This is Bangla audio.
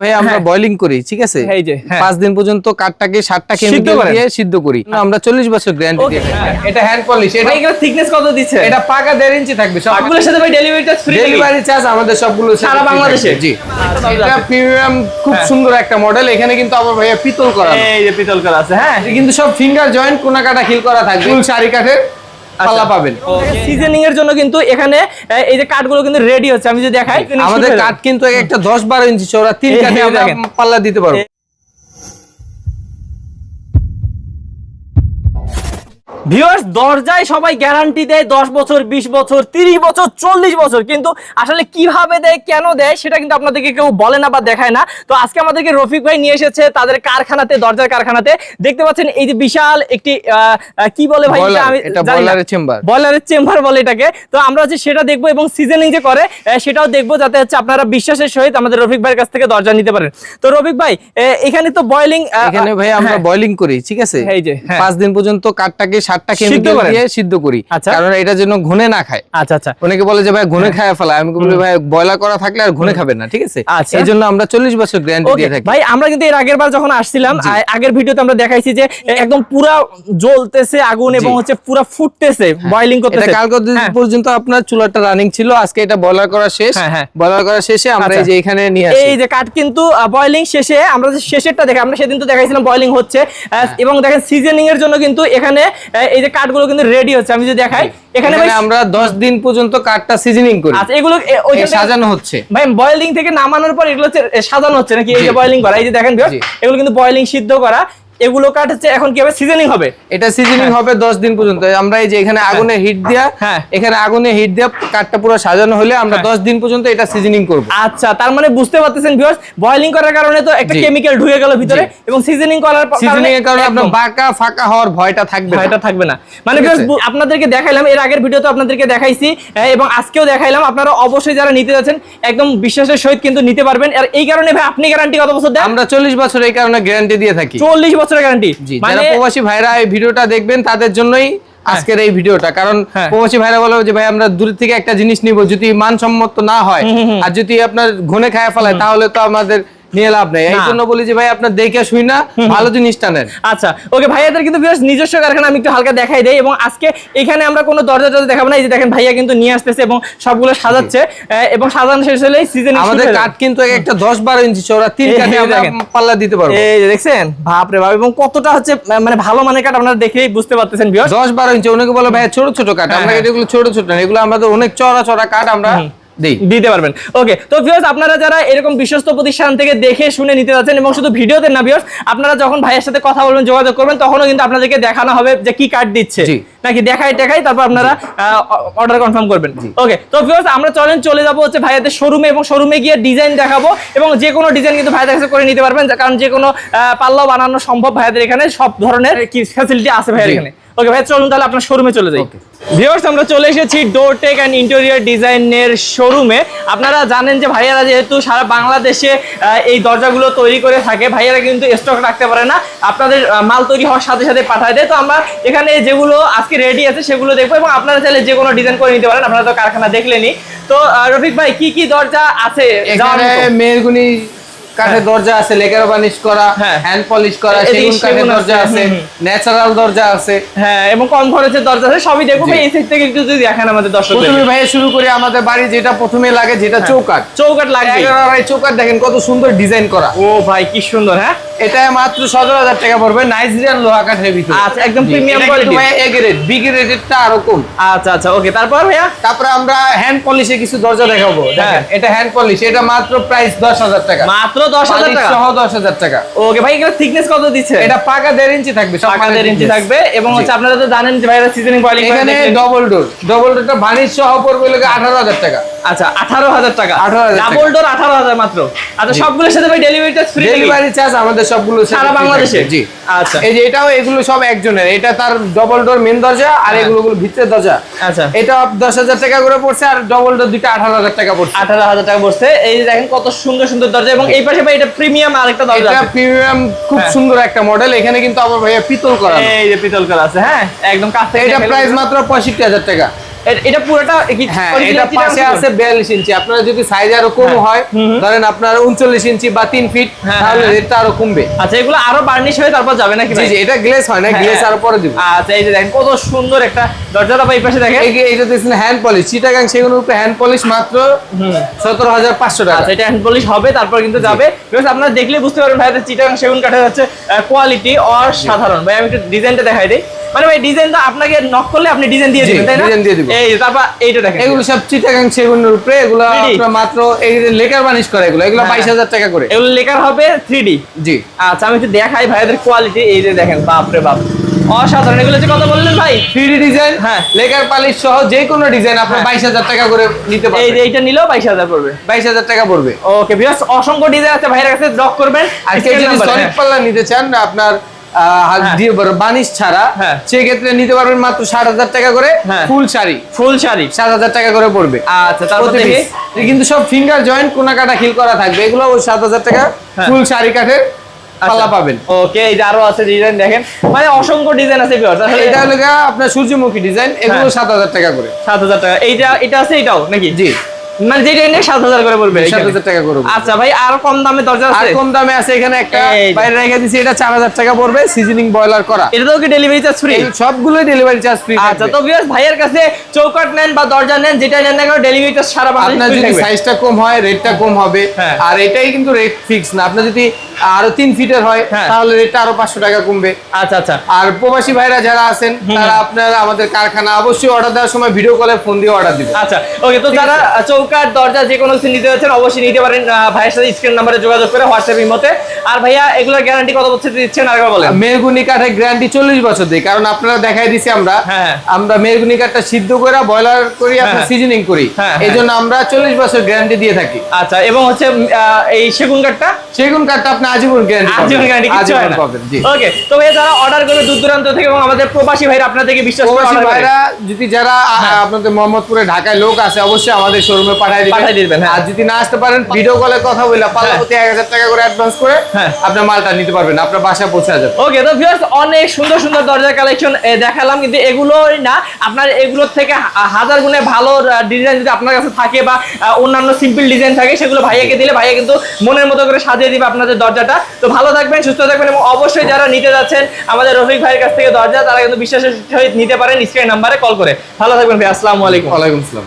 ভাই আমরা বয়লিং করি ঠিক আছে? এই যে, হ্যাঁ। পাঁচ দিন পর্যন্ত কাঠটাকে সাতটা সিদ্ধ দিয়ে সিদ্ধ করি। আমরা চল্লিশ বছর গ্যারান্টি Okay, দিয়ে হ্যাঁ। এটা হ্যান্ড পলিশ এটা থিকনেস কত দিচ্ছে? এটা পাকা দেড় ইঞ্চি থাকবে সব সবগুলোর সাথে ভাই delivery charge free delivery charge আমাদের সবগুলো সারা বাংলাদেশে? জি। আচ্ছা, এটা প্রিমিয়াম খুব হ্যাঁ। সুন্দর একটা মডেল এখানে কিন্তু আবার ভাইয়া পিতল করা এই যে পিতল করা আছে হ্যাঁ। কিন্তু সব ফিঙ্গার জয়েন্ট কোনা কাটা খিল করা থাকবে। ফুল শাড়ি কাঠের? আচ্ছা। পাল্লা পাবেন। সিজনিং এর জন্য কিন্তু এখানে আহ, এই যে কাঠগুলো কিন্তু রেডি হচ্ছে আমি যদি দেখাই আমাদের কাঠ কিন্তু একটা দশ বারো ইঞ্চি চৌড়া তিন কাঠে পাল্লা দিতে পারব। ভিউয়ার্স দরজায় সবাই গ্যারান্টি দেয় দশ বছর বিশ বছর তিরিশ বছর চল্লিশ বছর। কিন্তু আসলে কীভাবে দেয় কেন দেয় সেটা কিন্তু আপনাদেরকে কেউ বলে না বা দেখায় না। তো আজকে আমাদেরকে রফিক ভাই নিয়ে এসেছে তাদের কারখানাতে দরজার কারখানাতে। দেখতে পাচ্ছেন এই যে বিশাল একটি কি বলে ভাই আমি। বয়লারের চেম্বার বলে এটাকে। তো আমরা হচ্ছে সেটা দেখব এবং সিজনিং যে করে সেটাও দেখব যাতে হচ্ছে আপনারা বিশ্বাসের সহিত আমাদের রফিক ভাইয়ের কাছ থেকে দরজা নিতে পারেন। তো রফিক ভাই এখানে তো বয়লিং এখানে ভাই আমরা বয়লিং করি ঠিক আছে? এই যে, হ্যাঁ। পাঁচ দিন পর্যন্ত কাঠটাকে সিদ্ধ কেমিক্যাল দিয়ে সিদ্ধ করি। আচ্ছা। কারণ এটা যেন ঘুনে না খায়। আচ্ছা আচ্ছা। অনেকে বলে যে ভাই ঘুনে খায় ফেলা। আমি বলি ভাই বয়লার করা থাকলে আর ঘুনে খাবেন না ঠিক আছে? আচ্ছা। এই জন্য আমরা চল্লিশ বছর গ্যারান্টি দিয়ে থাকি। ভাই আমরা কিন্তু এর আগের বার যখন আসছিলাম আগের ভিডিওতে আমরা দেখাইছি যে একদম পুরা জ্বলতেছে আগুন এবং হচ্ছে পুরা ফুটতেছে বয়লিং এটা করতেছে। কালকে দিন হ্যাঁ। পর্যন্ত আপনার চুলাটা রানিং ছিল। আজকে এটা বয়লার করা শেষ। হ্যাঁ, হ্যাঁ। বয়লার করা শেষে আমরা আচ্ছা। এই যে এখানে নিয়ে আসি। এই যে কাঠ কিন্তু বয়লিং শেষে আমরা যে শেষেরটা দেখে আমরা সেদিন তো দেখাইছিলাম বয়লিং হচ্ছে। এবং দেখেন সিজনিং এর জন্য কিন্তু এখানে এই যে কাঠগুলো কিন্তু রেডি হচ্ছে আমি যদি দেখাই এখানে আমরা দশ দিন পর্যন্ত কাঠটা সিজনিং করি। আচ্ছা এগুলো ওই সাজানো হচ্ছে। ভাই বয়লিং থেকে নামানোর পর এগুলো হচ্ছে সাজানো হচ্ছে নাকি? এই যে বয়লিং করা এই যে দেখেন এগুলো কিন্তু বয়লিং সিদ্ধ করা। এগুলো কাঠ হচ্ছে এখন কি হবে? সিজনিং হবে? এটা সিজনিং হবে দশ দিন পর্যন্ত। আমরা এই যে এখানে আগুনে হিট দিয়া হ্যাঁ। এখানে আগুনে হিট দিয়া কাঠটা পুরো সাজানো হলে আমরা হ্যাঁ। দশ দিন পর্যন্ত এটা সিজনিং করব। আচ্ছা তার মানে বুঝতে পারতেছেন ভিউয়ার্স বয়েলিং করার কারণে তো একটা। কেমিক্যাল ঢুকে গেল ভিতরে এবং সিজনিং করার প- সিজনিং এর কারণে আপনার বাঁকা ফাঁকা হওয়ার ভয়টা থাকবে না। ভয়টা থাকবে না। মানে। বু- আপনাদেরকে দেখাইলাম এর আগের ভিডিওতে আপনাদেরকে দেখাইছি হ্যাঁ, এবং আজকেও দেখাইলাম। আপনারা অবশ্যই যারা নিতে যাচ্ছেন একদম বিশ্বাসের সহিত কিন্তু নিতে পারবেন। আর এই কারণে ভাই আপনি গ্যারান্টি কত বছর দেন? আমরা চল্লিশ বছর এই কারণে গ্যারান্টি দিয়ে থাকি। চল্লিশ বছরের গ্যারান্টি মানে প্রবাসী ভাইরা এই ভিডিওটা দেখবেন তাদের জন্যই আজকের এই ভিডিওটা। কারণ হ্যাঁ। প্রবাসী ভাইরা বলো যে ভাই আমরা দূর থেকে একটা জিনিস নিব যদি মানসম্মত না হয় আর যদি আপনার ঘনে খায় ফেলায় তাহলে তো আমাদের নিয়ে লাভ নেই। এই জন্য বলি যে ভাই আপনার দেখে শুই না ভালো জিনিসটা নেন আচ্ছা ওকে ভাইয়াদের কিন্তু viewers নিজস্ব কারখানা আমি একটু হালকা দেখাই দেই এবং আজকে এখানে আমরা কোনো দরজা টরজা দেখাবো না। এই যে দেখেন ভাইয়া কিন্তু নিয়ে আসতেছে এবং সবগুলো সাজাচ্ছে এবং সাজানো শেষ হলেই সিজন আমাদের কাঠ কিন্তু এক একটা দশ বারো ইঞ্চি চওড়া তিন কাঠে আমরা পাল্লা দিতে পারব। এই যে দেখছেন? বাপ রে বাপ এবং কতটা হচ্ছে মানে ভালো মানের কাঠ আপনারা দেখেই বুঝতে পারতেছেন দশ বারো ইঞ্চি অনেকে বলে ভাই ছোট ছোট কাঠ আমরা হ্যাঁ। এগুলো ছোট ছোট না এগুলো আমাদের অনেক চড়া চড়া কাঠ আমরা দিতে পারবেন। ওকে তো ভিউয়ার্স আপনারা যারা এরকম বিশ্বস্ত প্রতিষ্ঠান থেকে দেখে শুনে নিতে যাচ্ছেন এবং শুধু ভিডিওতে না ভিউয়ার্স আপনারা যখন ভাইয়ের সাথে কথা বলবেন যোগাযোগ করবেন তখনও কিন্তু আপনাদেরকে দেখানো হবে যে কি কার্ড দিচ্ছে। নাকি দেখাই দেখাই তারপর আপনারা অর্ডার কনফার্ম করবেন। ওকে তো ভিউয়ার্স আমরা চলেন চলে যাব হচ্ছে ভাইয়াদের শোরুমে এবং শোরুমে গিয়ে ডিজাইন দেখাবো এবং যে কোনো ডিজাইন কিন্তু ভাইয়াদের কাছে করে নিতে পারবেন কারণ যে কোনো আহ, পাল্লাও বানানো সম্ভব ভাইয়াদের এখানে সব ধরনের কি ফ্যাসিলিটি আছে ভাইয়ার এখানে? ওকে ভাই চলুন তাহলে আপনার শোরুমে চলে যাই। ভিউয়ার্স আমরা চলে এসেছি ডোর টেক অ্যান্ড ইন্টেরিয়র ডিজাইনের শোরুমে আপনারা জানেন যে ভাইয়ারা যেহেতু সারা বাংলাদেশে এই দরজাগুলো তৈরি করে থাকে ভাইয়ারা কিন্তু স্টক রাখতে পারে না। আপনাদের মাল তৈরি হওয়ার সাথে সাথে পাঠায় দেয়। তো আমরা এখানে যেগুলো আজকে রেডি আছে সেগুলো দেখব এবং আপনারা চাইলে যে কোনো ডিজাইন করে নিতে পারেন। আপনারা তো কারখানা দেখলেনি তো রফিক ভাই কি কি দরজা আছে? মেরগুনি কাঠের দরজা আছে লেকার বানিশ করা হ্যাঁ। হ্যান্ড পলিশ করা সেগুন কাঠের দরজা আছে, ন্যাচারাল দরজা আছে। হ্যাঁ এবং কম খরচের দরজা আছে সবই। ভাই এই সাইড থেকে একটু যদি দেখেন আমাদের দর্শক প্রথমে ভাই শুরু করি আমাদের বাড়ি যেটা প্রথমে লাগে যেটা হ্যাঁ। চৌকাঠ। চৌকাট লাগবে। এগারো আড়াই চৌকাঠ দেখেন কত সুন্দর ডিজাইন করা। ও ভাই কি সুন্দর হ্যাঁ? এটা মাত্র সতেরো হাজার টাকা পড়বে নাইজেরিয়ান লোহা কাঠের ভিতরে। আচ্ছা, একদম quality। কিন্তু ভাই এ গ্রেড বি গ্রেডেরটা আরও কম। আচ্ছা আচ্ছা ওকে তারপর ভাইয়া? তারপরে আমরা হ্যান্ড পলিশে কিছু দরজা দেখাবো। হ্যাঁ। দেখেন এটা হ্যান্ড পলিশ এটা মাত্র প্রাইস দশ হাজার টাকা। মাত্র দশ হাজার টাকা। সহ দশ হাজার টাকা। ওকে ভাই এগুলো থিকনেস কত দিচ্ছে? এটা পাকা দেড় ইঞ্চি থাকবে পাকা দেড় ইঞ্চি থাকবে এবং হচ্ছে আপনারা তো জানেন যে ভাইরা সিজনিং বয়লিং এখানে ডবল ডোর ডবল ডোরটা বানিশ সহ পড়বে লোকে আঠারো হাজার টাকা। আচ্ছা আঠারো হাজার টাকা। ডাবল ডোর আঠারো হাজার মাত্র। আচ্ছা সবগুলোর সাথে ভাই delivery charge free delivery charge আমাদের সবগুলো সারা বাংলাদেশে? জি। আচ্ছা। এই যে এটাও এগুলো সব একজনের। এটা তার ডবল ডোর মেন দরজা আর হ্যাঁ। এগুলো গুলো ভিতরের দরজা। আচ্ছা। এটা দশ হাজার টাকা করে পড়ছে আর ডবল ডোর দুইটা আঠারো হাজার টাকা পড়ছে। আঠারো হাজার টাকা বসছে এই যে দেখেন কত সুন্দর সুন্দর দরজা এবং এই পাশে ভাই এটা প্রিমিয়াম আরেকটা দরজা এটা প্রিমিয়াম খুব হ্যাঁ। সুন্দর একটা মডেল এখানে কিন্তু আবার ভাইয়া পিতল করা এই যে পিতল করা আছে হ্যাঁ একদম কাছ থেকে এটা প্রাইস মাত্র পঁয়ষট্টি হাজার টাকা। এ- এটা পুরোটা হ্যাঁ এটা পাশে আছে? বিয়াল্লিশ ইঞ্চি। আপনার যদি সাইজ আরও কম হ্যাঁ। হয়। ধরেন আপনার উনচল্লিশ ইঞ্চি বা ফিট হ্যাঁ, তাহলে। রেটটা আরও কমবে। আচ্ছা এগুলো আরও বার্নিশ হয়ে তারপর যাবে নাকি জি এটা গ্লেস হয় না গ্লেস। আরও পরে দিব। আচ্ছা এই যে দেখেন কত সুন্দর একটা দরজাটা এই পাশে দেখেন। দেখছেন হ্যান্ড পলিশ চিটাগাং সেগুলোর উপরে হ্যান্ড পলিশ মাত্র সতেরো হাজার পাঁচশো টাকা। আচ্ছা এটা হ্যান্ড পলিশ হবে তারপর কিন্তু যাবে। বিকজ আপনারা দেখলে বুঝতে পারবেন ভাই চিটাগাং সেগুন কাঠের হচ্ছে কোয়ালিটি অসাধারণ। ভাই আমি একটু ডিজাইনটা দেখাই দিই। মানে ভাই ডিজাইনটা আপনাকে নক করলে আপনি ডিজাইন দিয়ে দিবেন তাই না design দিয়ে দিব। এই তারপর এইটা দেখেন এগুলো সব চিটাগাং সেগুনের উপরে এগুলো 3D? আপনার মাত্র এই যে লেকার বানিশ করে এগুলো এগুলো হ্যাঁ। বাইশ হাজার টাকা করে এগুলো লেখার হবে থ্রি ডি জি আচ্ছা আমি একটু দেখাই ভাইদের কোয়ালিটি এই যে দেখেন বাপ রে বাপ অসাধারণ এগুলো যে কথা বললেন ভাই থ্রি ডিজাইন হ্যাঁ। লেকার পালিশ সহ যে কোনো ডিজাইন আপনি হ্যাঁ। বাইশ হাজার টাকা করে নিতে পারবেন এই যে এইটা নিলেও বাইশ হাজার পড়বে বাইশ হাজার টাকা পড়বে ওকে বিকজ অসংখ্য ডিজাইন আছে ভাইয়ের কাছে ডক করবেন আর কেউ যদি সলিড হ্যাঁ। পাল্লা নিতে চান আপনার হ্যাঁ। বানিশ ছাড়া হ্যাঁ। সেক্ষেত্রে নিতে পারবেন মাত্র ষাট হাজার টাকা করে হ্যাঁ। ফুল শাড়ি। ফুল শাড়ি। সাত হাজার টাকা করে পড়বে। আচ্ছা তারপর। কিন্তু সব ফিঙ্গার জয়েন্ট কোনা কাটা খিল করা থাকবে। এগুলো ওই সাত হাজার টাকা। ফুল শাড়ি কাঠের পাল্লা পাবেন। ওকে এই যে আরও আছে ডিজাইন দেখেন। মানে অসংখ্য ডিজাইন আছে ভিউয়ার্স আসলে এটা হলো আপনার সূর্যমুখী ডিজাইন এগুলো হ্যাঁ। সাত হাজার টাকা করে। সাত হাজার টাকা। এইটা এটা আছে এটাও নাকি? জি। মানে যেটা নিয়ে সাত হাজার করে পড়বে সাত এইখানে। হাজার টাকা করে আচ্ছা ভাই আর কম দামে দরজা আর কম দামে আছে এখানে একটা বাইরে রেখে দিছি এটা চার হাজার টাকা পড়বে সিজনিং বয়লার করা। এটাও কি ডেলিভারি চার্জ ফ্রি এই সবগুলোই ডেলিভারি চার্জ ফ্রি আচ্ছা তো ভিউয়ার্স ভাইয়ের কাছে চৌকাট নেন বা দরজা নেন যেটা নেন না কেন ডেলিভারি চার্জ সারা আপনার যদি সাইজটা কম হয় রেটটা কম হবে। হ্যাঁ। আর এটাই কিন্তু রেট ফিক্স না। আপনার যদি আরও তিন ফিটের হয় হ্যাঁ। তাহলে রেটটা আরও পাঁচশো টাকা কমবে। আচ্ছা আচ্ছা। আর প্রবাসী ভাইরা যারা আছেন তারা আপনারা আমাদের কারখানা অবশ্যই অর্ডার দেওয়ার সময় ভিডিও কলে ফোন দিয়ে অর্ডার দিবেন। আচ্ছা ওকে তো যারা চৌকাট দরজা যে কোনো কিছু নিতে যাচ্ছেন অবশ্যই নিতে পারেন ভাইয়ের সাথে স্ক্রিন নাম্বারে যোগাযোগ করে হোয়াটসঅ্যাপ ইমোতে। আর ভাইয়া এগুলোর গ্যারান্টি কত বছর দিচ্ছেন? আর বলেন। মেহগুনি কাঠের গ্যারান্টি চল্লিশ বছর দিই কারণ আপনারা দেখাই দিছি আমরা। হ্যাঁ। আমরা মেহগুনি কাঠটা সিদ্ধ করে বয়লার করি আপনার হ্যাঁ। সিজনিং করি। হ্যাঁ, এই জন্য আমরা চল্লিশ বছর গ্যারান্টি দিয়ে থাকি। আচ্ছা এবং হচ্ছে এই সেগুন কাঠটা? সেগুন কাঠটা আপনি আজীবন গ্যারান্টি আজীবন গ্যারান্টি কিছু হয় না। ওকে তো ভাইয়া যারা অর্ডার করবে দূর দূরান্ত থেকে এবং আমাদের প্রবাসী ভাইরা আপনার থেকে বিশ্বাস করে প্রবাসী ভাইরা যদি যারা হ্যাঁ। আপনাদের মোহাম্মদপুরে ঢাকায় লোক আছে অবশ্যই আমাদের শোরুমে পাঠিয়ে দিবেন। পাঠায় দিবেন, হ্যাঁ। আর যদি না আসতে পারেন ভিডিও কলে কথা বলে প্রতি এক হাজার টাকা করে অ্যাডভান্স করে হ্যাঁ। আপনার মালটা নিতে পারবেন আপনার বাসায় পৌঁছে যাবে। ওকে তো ভিউয়ার্স অনেক সুন্দর সুন্দর দরজার কালেকশন দেখালাম কিন্তু এগুলোই না আপনার এগুলোর থেকে হাজার গুণে ভালো ডিজাইন যদি আপনার কাছে থাকে বা অন্যান্য সিম্পল ডিজাইন থাকে সেগুলো ভাইয়াকে দিলে ভাইয়া কিন্তু মনের মতো করে সাজিয়ে দিবে আপনাদের দরজাটা। তো ভালো থাকবেন, সুস্থ থাকবেন এবং অবশ্যই যারা নিতে যাচ্ছেন আমাদের রফিক ভাইয়ের কাছ থেকে দরজা, তারা কিন্তু বিশ্বাসের সহিত নিতে পারেন স্ক্রিন নাম্বারে কল করে। ভালো থাকবেন ভাই, আসসালামু আলাইকুম। ওয়ালাইকুম আসসালাম।